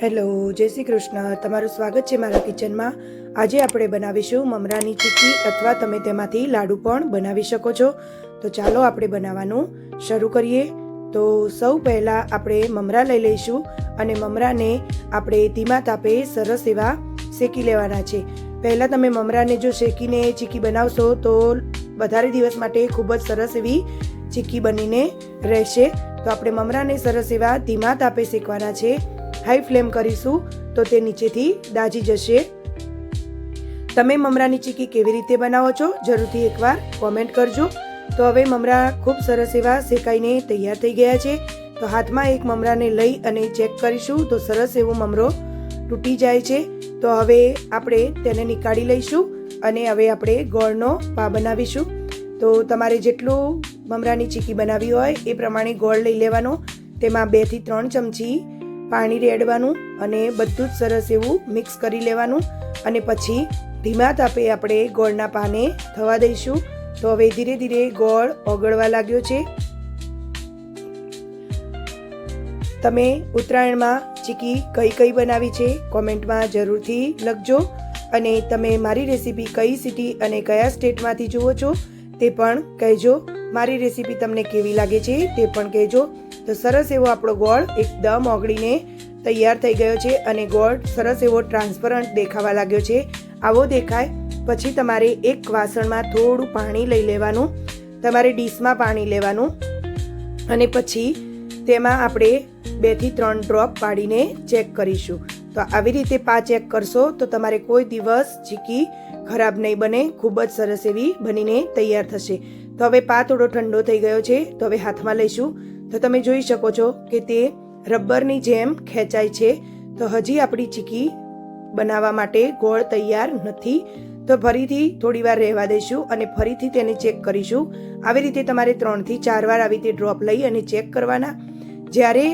Hello, જય શ્રી કૃષ્ણ. તમારું સ્વાગત છે મારા કિચનમાં. આજે આપણે બનાવીશું મમરાની ચીકી અથવા તમે તેમાંથી લાડુ પણ બનાવી શકો છો. તો ચાલો આપણે બનાવવાનું શરૂ કરીએ. તો સૌ પહેલાં આપણે મમરા લઈ લઈશું અને મમરાને આપણે ધીમા તાપે સરસ એવા શેકી લેવાના છે. પહેલાં તમે મમરાને જો શેકીને ચીકી બનાવશો તો વધારે દિવસ માટે ખૂબ જ સરસ એવી ચીકી બનીને રહેશે. તો આપણે મમરાને સરસ એવા ધીમા તાપે શેકવાના છે. હાઈ ફ્લેમ કરીશું, તો તે નીચેથી દાજી જશે. તમે મમરાની ચીકી કેવી રીતે બનાવો છો, જરૂરથી એકવાર કોમેન્ટ કરજો. તો હવે મમરા ખૂબ સરસ એવા શેકાઈને તૈયાર થઈ ગયા છે. તો હાથમાં એક મમરાને લઈ અને ચેક કરીશું, તો સરસ એવો મમરો તૂટી જાય છે. તો હવે આપણે તેને નીકાળી લઈશું અને હવે આપણે ગોળનો પા બનાવીશું. તો તમારે જેટલું મમરાની ચીકી બનાવી હોય એ પ્રમાણે ગોળ લઈ લેવાનો. તેમાં બેથી ત્રણ ચમચી પાણી રેડવાનું અને બધું જ સરસ એવું મિક્સ કરી લેવાનું અને પછી ધીમા તાપે આપણે ગોળના પાને થવા દઈશું. તો હવે ધીરે ધીરે ગોળ ઓગળવા લાગ્યો છે. તમે ઉત્તરાયણમાં ચીકી કઈ કઈ બનાવી છે કોમેન્ટમાં જરૂરથી લખજો અને તમે મારી રેસીપી કઈ સિટી અને કયા સ્ટેટમાંથી જુઓ છો તે પણ કહેજો. મારી રેસીપી તમને કેવી લાગે છે તે પણ કહેજો. તો સરસ એવો આપણો ગોળ એકદમ ઓગળીને તૈયાર થઈ ગયો છે અને ગોળ સરસ એવો ટ્રાન્સપરન્ટ દેખાવા લાગ્યો છે. આવો દેખાય. પછી તમારે એક વાસણમાં થોડું પાણી લઈ લેવાનું. તમારે ડીશમાં પાણી લેવાનું. અને પછી તેમાં આપણે બેથી ત્રણ ડ્રોપ પાડીને ચેક કરીશું. તો આવી રીતે પા ચેક કરશો તો તમારે કોઈ દિવસ ચીકી ખરાબ નહીં બને. ખૂબ જ સરસ એવી બનીને તૈયાર થશે. તો હવે પા થોડો ઠંડો થઈ ગયો છે. તો હવે હાથમાં લઈશું. તો તમે જોઈ શકો છો કે તે રબરની જેમ ખેંચાય છે. તો હજી આપણી ચીકી બનાવવા માટે ગોળ તૈયાર નથી. તો ફરીથી થોડી વાર રહેવા દઈશું અને ફરીથી તેને ચેક કરીશું. આવી રીતે તમારે ત્રણથી ચાર વાર આવી રીતે ડ્રોપ લઈ અને ચેક કરવાના. જ્યારે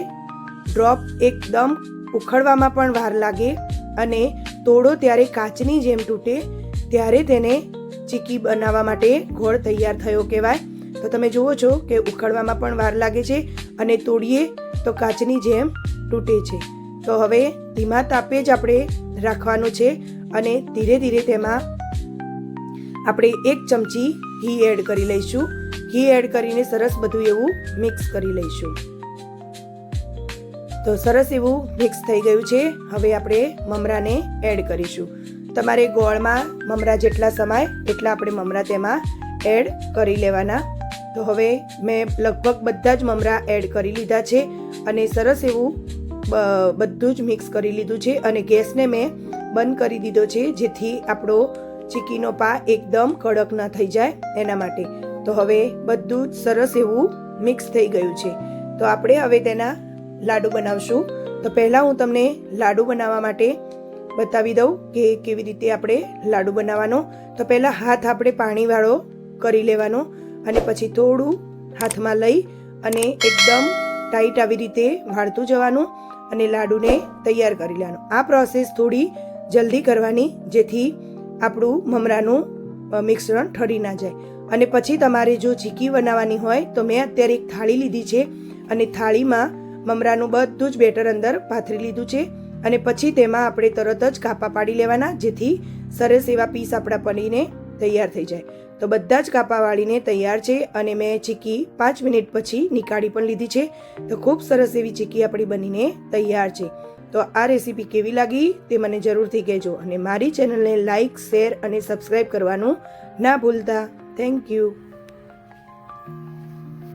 ડ્રોપ એકદમ ઉખડવામાં પણ વાર લાગે અને તોડો ત્યારે કાચની જેમ તૂટે, ત્યારે તેને ચીકી બનાવવા માટે ગોળ તૈયાર થયો કહેવાય. તો તમે જુઓ છો કે ઉખડવામાં પણ વાર લાગે છે અને તોડીએ તો કાચની જેમ તૂટે છે. તો હવે ધીમા તાપે જ આપણે રાખવાનું છે અને ધીરે ધીરે તેમાં આપણે એક ચમચી ઘી એડ કરી લઈશું. ઘી એડ કરીને સરસ બધું એવું મિક્સ કરી લઈશું. તો સરસ એવું મિક્સ થઈ ગયું છે. હવે આપણે મમરાને એડ કરીશું. તમારે ગોળમાં મમરા જેટલા સમાય એટલા આપણે મમરા તેમાં એડ કરી લેવાના તો હવે મેં લગભગ બધા જ મમરા એડ કરી લીધા છે અને સરસ એવું બધું જ મિક્સ કરી લીધું છે અને ગેસને મેં બંધ કરી દીધો છે જેથી આપણો ચીકીનો પા એકદમ કડક ના થઈ જાય એના માટે. તો હવે બધું જ સરસ એવું મિક્સ થઈ ગયું છે. તો આપણે હવે તેના લાડુ બનાવશું. તો પહેલાં હું તમને લાડુ બનાવવા માટે બતાવી દઉં કે કેવી રીતે આપણે લાડુ બનાવવાનો. તો પહેલાં હાથ આપણે પાણીવાળો કરી લેવાનો. અને પછી થોડું હાથમાં લઈ અને એકદમ ટાઈટ આવી રીતે વાળતું જવાનું અને લાડુને તૈયાર કરી લેવાનું. આ પ્રોસેસ થોડી જલ્દી કરવાની, જેથી આપણું મમરાનું મિશ્રણ ઠરી ના જાય. અને પછી તમારે જો ચીકી બનાવવાની હોય, તો મેં અત્યારે એક થાળી લીધી છે અને થાળીમાં મમરાનું બધું જ બેટર અંદર પાથરી લીધું છે અને પછી તેમાં આપણે તરત જ કાપા પાડી લેવાના, જેથી સરસ એવા પીસ આપણા પનીરને તૈયાર થઈ જાય. તો બધા જ કાપા વાળીને તૈયાર છે અને મેં ચીકી પાંચ મિનિટ પછી નીકાળી પણ લીધી છે. તો ખૂબ સરસ એવી ચીકી આપણી બનીને તૈયાર છે. તો આ રેસીપી કેવી લાગી તે મને જરૂરથી કહેજો અને મારી ચેનલને લાઇક શેર અને સબસ્ક્રાઈબ કરવાનું ના ભૂલતા. Thank you.